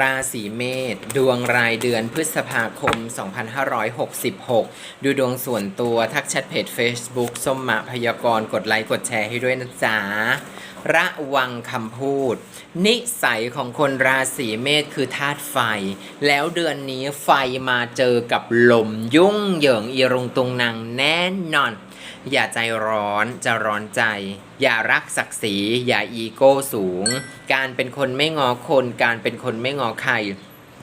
ราศีเมษดวงรายเดือนพฤษภาคม 2566 ดูดวงส่วนตัวทักแชทเพจ Facebook ส้มมะพยากรกดไลค์กดแชร์ให้ด้วยนะจ๊ะระวังคำพูด นิสัยของคนราศีเมษคือธาตุไฟ แล้วเดือนนี้ไฟมาเจอกับลมยุ่งเหยิงอีรุงตุงนางแน่นอน อย่าใจร้อนจะร้อนใจ อย่ารักศักดิ์ศรี อย่าอีโก้สูง การเป็นคนไม่งอคน การเป็นคนไม่งอใคร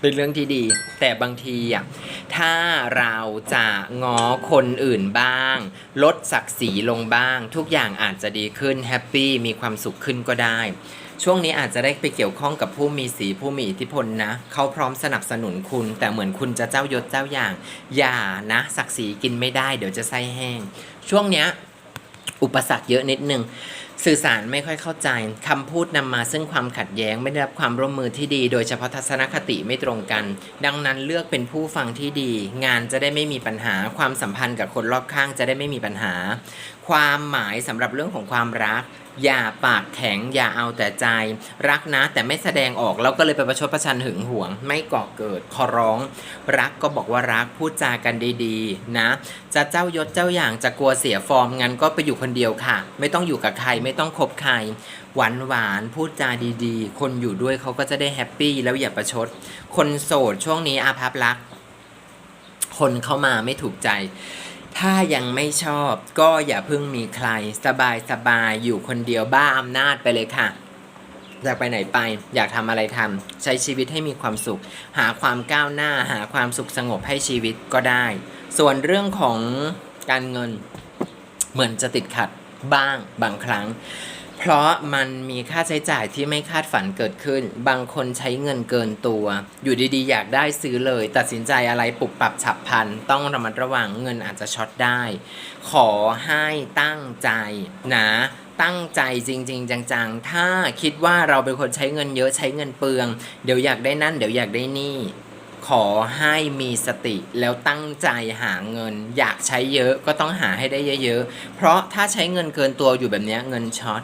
เป็นเรื่องที่ดี แต่บางทีอะถ้าเราจะง้อคนอื่นบ้าง ลดศักดิ์ศรีลงบ้าง ทุกอย่างอาจจะดีขึ้นแฮปปี้มีความสุขขึ้นก็ได้ ช่วงนี้อาจจะได้ไปเกี่ยวข้องกับผู้มีสีผู้มีอิทธิพลนะ เขาพร้อมสนับสนุนคุณ แต่เหมือนคุณจะเจ้ายศเจ้าอย่าง อย่านะศักดิ์ศรีกินไม่ได้ เดี๋ยวจะไส้แห้ง ช่วงเนี้ยอุปสรรคเยอะนิดนึง สื่อสารไม่ค่อยเข้าใจคำพูดนำมาซึ่งความขัดแย้งไม่ได้รับความร่วมมือที่ดี โดยเฉพาะทัศนคติไม่ตรงกัน ดังนั้นเลือกเป็นผู้ฟังที่ดี งานจะได้ไม่มีปัญหา ความสัมพันธ์กับคนรอบข้างจะได้ไม่มีปัญหา ความหมายสำหรับเรื่องของความรัก อย่าปากแข็ง อย่าเอาแต่ใจ รักนะ แต่ไม่แสดงออกแล้วก็เลยไปประชดประชันหึงหวง ไม่ก่อเกิดขอร้อง รักก็บอกว่ารักพูดจากันดีๆ นะ จะเจ้ายศเจ้าอย่างจะกลัวเสียฟอร์มงั้นก็ไปอยู่คนเดียวค่ะ ไม่ต้องอยู่กับใครไม่ต้องคบใคร หวานหวานพูดจาดีๆ คนอยู่ด้วยเขาก็จะได้แฮปปี้แล้วอย่าประชด คนโสดช่วงนี้อาภัพรัก คนเข้ามาไม่ถูกใจ ถ้ายังไม่ชอบก็อย่าเพิ่งมีใคร สบายสบายๆอยู่คนเดียวบ้าอำนาจไปเลยค่ะอยากไปไหนไป อยากทำอะไรทำใช้ชีวิตให้มีความสุข หาความก้าวหน้า หาความสุขสงบให้ชีวิตก็ได้ ส่วนเรื่องของการเงิน เหมือนจะติดขัด บ้างบางครั้ง เพราะมันมีค่าใช้จ่ายที่ไม่คาดฝันเกิดขึ้น บางคนใช้เงินเกินตัว อยู่ดีๆ อยากได้ซื้อเลย ตัดสินใจอะไรปรับปรับฉับพลัน ต้องระมัดระวังเงินอาจจะช็อตได้ ขอให้ตั้งใจนะตั้งใจจริง ๆ จังๆ ถ้าคิดว่าเราเป็นคนใช้เงินเยอะใช้เงินเปลือง เดี๋ยวอยากได้นั่น เดี๋ยวอยากได้นี่ ขอให้มีสติแล้วตั้งใจหาเงิน อยากใช้เยอะก็ต้องหาให้ได้เยอะๆ เพราะถ้าใช้เงินเกินตัวอยู่แบบนี้เงินช็อต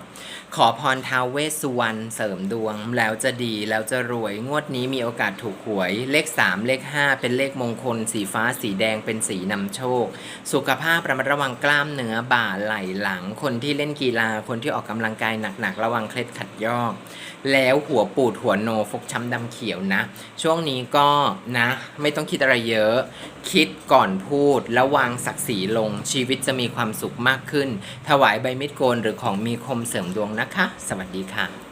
ขอพรท้าวเวสสุวรรณเสริมดวง แล้วจะดีแล้วจะรวยงวดนี้มีโอกาสถูกหวย เลข 3 เลข 5 เป็นเลขมงคล สีฟ้าสีแดงเป็นสีนำโชค สุขภาพระมัดระวังกล้ามเนื้อบ่าไหล่หลัง คนที่เล่นกีฬาคนที่ออกกำลังกายหนักๆ ระวังเคล็ดขัดยอก แล้วหัวปูดหัวโนฟกช้ำดำเขียวนะ ช่วงนี้ก็นะ ไม่ต้องคิดอะไรเยอะ คิดก่อนพูดแล้ววางศักดิ์ศรีลงชีวิตจะมีความสุขมากขึ้น ถวายใบมิตรโกนหรือของมีคมเสริมดวงนะคะ สวัสดีค่ะ